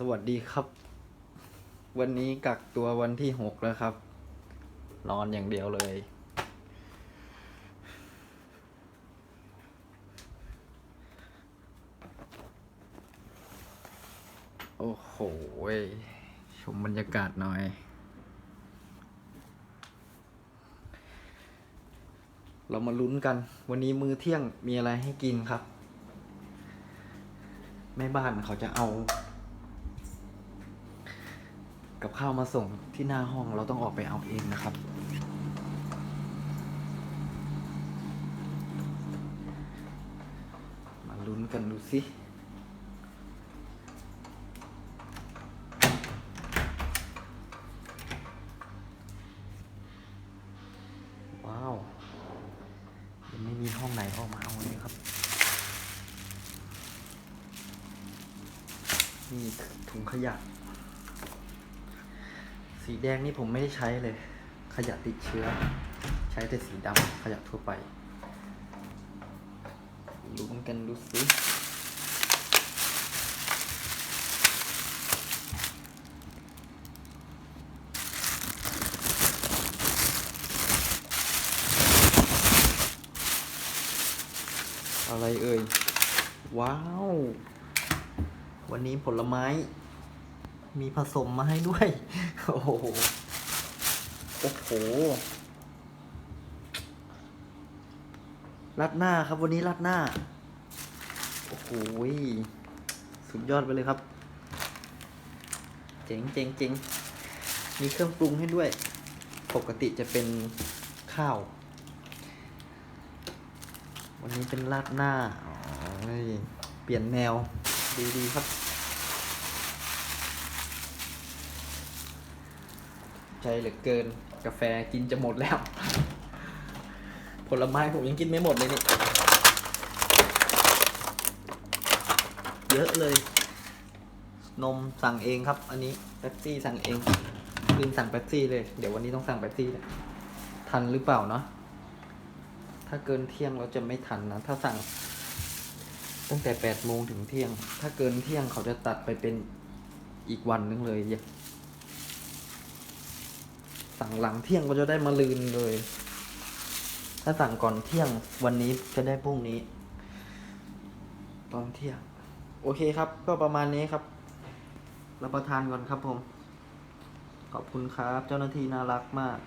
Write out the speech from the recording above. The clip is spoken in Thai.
สวัสดีครับ วันนี้กักตัววันที่หกแล้วครับ นอนอย่างเดียวเลย โอ้โห ชมบรรยากาศหน่อย เรามาลุ้นกัน วันนี้มื้อเที่ยงมีอะไรให้กินครับ แม่บ้านเขาจะเอา กับข้าวมาส่งที่หน้าห้องเราต้องออกไปเอาเองนะครับ มาลุ้นกันดูสิว้าวยังไม่มีห้องไหนออกมาเอาเลยครับ นี่ถุงขยะ สีแดงนี่ผมไม่ได้ใช้เลย ขยะติดเชื้อ ใช้แต่สีดำขยะทั่วไปลุ้นกันดูสิอะไรเอ่ย ว้าว วันนี้ผลไม้ มีผสมมาให้ด้วย โอ้โห โอ้โห รัดหน้าครับวันนี้รัดหน้า โอ้โห สุดยอดไปเลยครับ เจ๋งเจ๋งเจ๋งมีเครื่องปรุงให้ด้วย ปกติจะเป็นข้าว วันนี้เป็นราดหน้าอ๋อเปลี่ยนแนว ดีดีครับ ใจเหลือเกิน กาแฟกินจะหมดแล้ว ผลไม้ผมยังกินไม่หมดเลยนี่ เยอะเลย นมสั่งเองครับ อันนี้เป๊ปซี่สั่งเองลืมสั่งเป๊ปซี่เลย เดี๋ยววันนี้ต้องสั่งเป๊ปซี่แล้วทันหรือเปล่าเนาะ ถ้าเกินเที่ยงเราจะไม่ทันนะ ถ้าสั่ง ตั้งแต่แปดโมงถึงเที่ยง ถ้าเกินเที่ยงเขาจะตัดไปเป็นอีกวันนึงเลย สั่งหลังเที่ยงก็จะได้มาลืนเลย ถ้าสั่งก่อนเที่ยงวันนี้จะได้พรุ่งนี้ ตอนเที่ยง โอเคครับ ก็ประมาณนี้ครับรับประทานก่อนครับผม ขอบคุณครับ เจ้าหน้าที่น่ารักมาก